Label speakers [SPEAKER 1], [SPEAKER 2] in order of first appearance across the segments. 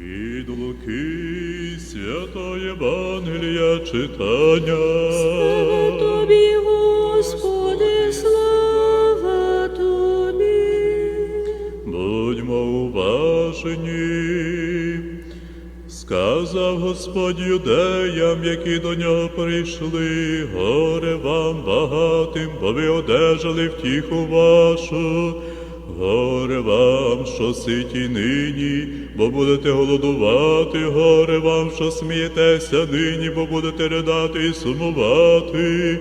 [SPEAKER 1] Від Луки святого Євангелія читання.
[SPEAKER 2] Слава тобі, Господи, слава тобі.
[SPEAKER 1] Будьмо уважні. Сказав Господь юдеям, які до нього прийшли, горе вам багатим, бо ви одержали втіху вашу. Горе вам, що ситі нині, бо будете голодувати, горе вам, що смієтеся нині, бо будете ридати і сумувати.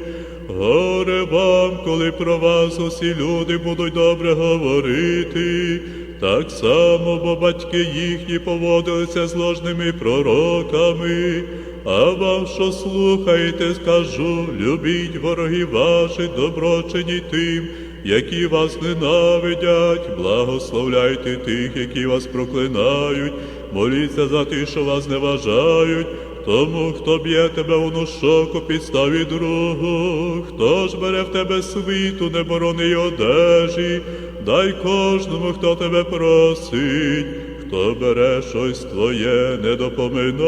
[SPEAKER 1] Горе вам, коли про вас усі люди будуть добре говорити. Так само, бо батьки їхні поводилися з ложними пророками. А вам, що слухаєте, скажу, любіть ворогів ваших, добро чиніть тим, які вас ненавидять, благословляйте тих, які вас проклинають, моліться за тих, що вас зневажають. Тому, хто б'є тебе у нушоку, підставі другу, хто ж бере в тебе світу, не борони й одежі, дай кожному, хто тебе просить, хто бере щось твоє, не допоминайся.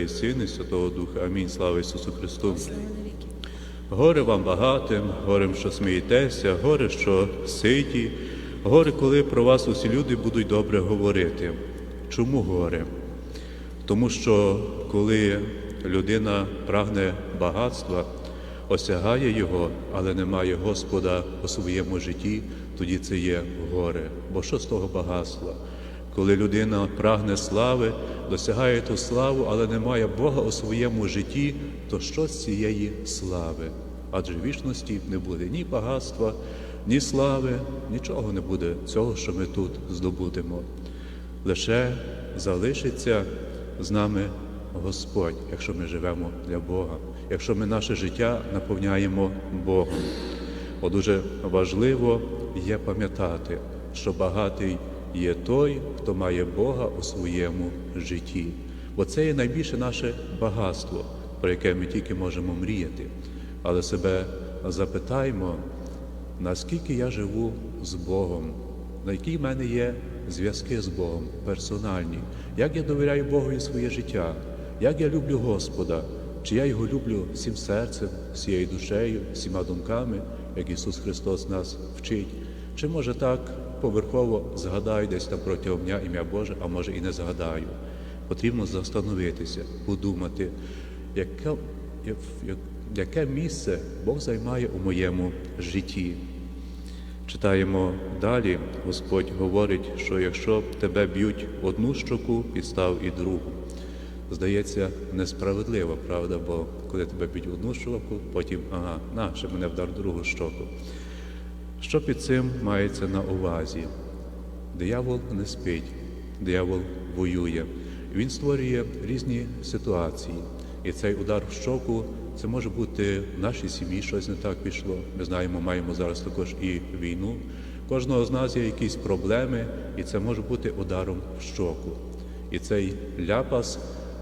[SPEAKER 1] І Сина, і Святого Духа. Амінь. Слава Ісусу Христу. Горе вам багатим, горем, що смієтеся, горе, що ситі, горе, коли про вас усі люди будуть добре говорити. Чому горе? Тому що коли людина прагне багатства, осягає його, але не має Господа у своєму житті, тоді це є горе. Бо що з того багатства? Коли людина прагне слави, досягає ту славу, але не має Бога у своєму житті, то що з цієї слави? Адже в вічності не буде ні багатства, ні слави, нічого не буде цього, що ми тут здобудемо. Лише залишиться з нами Господь, якщо ми живемо для Бога, якщо ми наше життя наповняємо Богом. Бо дуже важливо є пам'ятати, що багатий є той, хто має Бога у своєму житті. Бо це є найбільше наше багатство, про яке ми тільки можемо мріяти. Але себе запитаймо, наскільки я живу з Богом, на які в мене є зв'язки з Богом персональні, як я довіряю Богові своє життя, як я люблю Господа, чи я його люблю всім серцем, всією душею, всіма думками, як Ісус Христос нас вчить, чи може так поверхово згадаю десь там протягом дня ім'я Боже, а може і не згадаю. Потрібно застановитися, подумати, яке, яке місце Бог займає у моєму житті. Читаємо далі, Господь говорить, що якщо тебе б'ють одну щоку, підстав і другу. Здається, несправедливо, правда, бо коли тебе б'ють одну щоку, потім ага, на, ще мене вдар другу щоку. Що під цим мається на увазі? Диявол не спить, диявол воює. Він створює різні ситуації. І цей удар в щоку це може бути в нашій сім'ї щось не так пішло. Ми знаємо, маємо зараз також і війну. Кожного з нас є якісь проблеми, і це може бути ударом в щоку. І цей ляпас,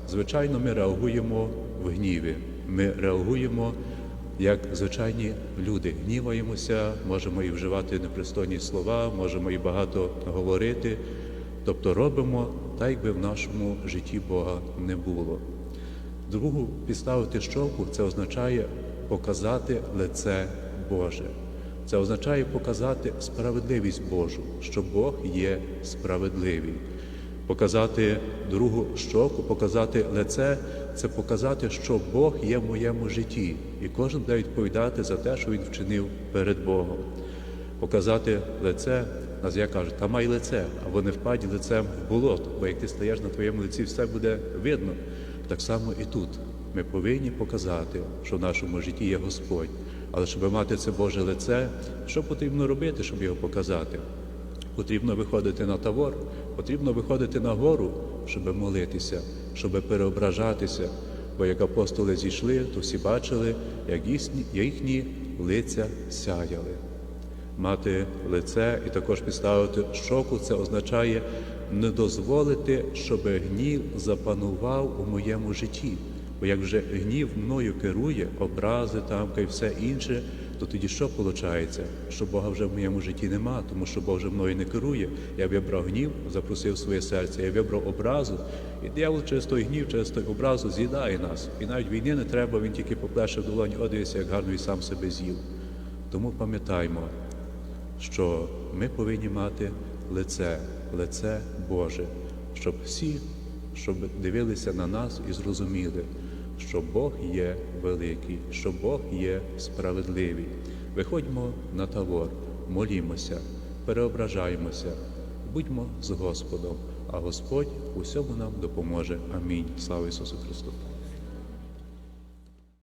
[SPEAKER 1] звичайно, ми реагуємо в гніві. Ми реагуємо як звичайні люди, гніваємося, можемо і вживати непристойні слова, можемо і багато говорити, тобто робимо так, якби в нашому житті Бога не було. Другу підставити щоку це означає показати лице Боже. Це означає показати справедливість Божу, що Бог є справедливий. Показати другу щоку, показати лице це показати, що Бог є в моєму житті, і кожен буде відповідати за те, що він вчинив перед Богом. Показати лице, нас я кажу, та май лице, або не впадь лицем в болото, бо як ти стаєш на твоєму лиці, все буде видно. Так само і тут ми повинні показати, що в нашому житті є Господь. Але щоб мати це Боже лице, що потрібно робити, щоб його показати? Потрібно виходити на тавор, потрібно виходити на гору, щоб молитися, щоб переображатися. Бо як апостоли зійшли, то всі бачили, як їхні, лиця сяяли. Мати лице і також підставити щоку, це означає не дозволити, щоб гнів запанував у моєму житті. Бо як вже гнів мною керує, образи там і все інше, то тоді що виходить? Що Бога вже в моєму житті нема, тому що Бог вже мною не керує. Я вибрав гнів, запросив своє серце, я вибрав образу, і диявол через той гнів, через той образу з'їдає нас. І навіть війни не треба, він тільки поплеше в долоні, одився, як гарно і сам себе з'їв. Тому пам'ятаймо, що ми повинні мати лице, лице Боже, щоб всі, щоб дивилися на нас і зрозуміли, що Бог є великий, що Бог є справедливий. Виходьмо на тавор, молімося, переображаємося, будьмо з Господом, а Господь усьому нам допоможе. Амінь. Слава Ісусу Христу!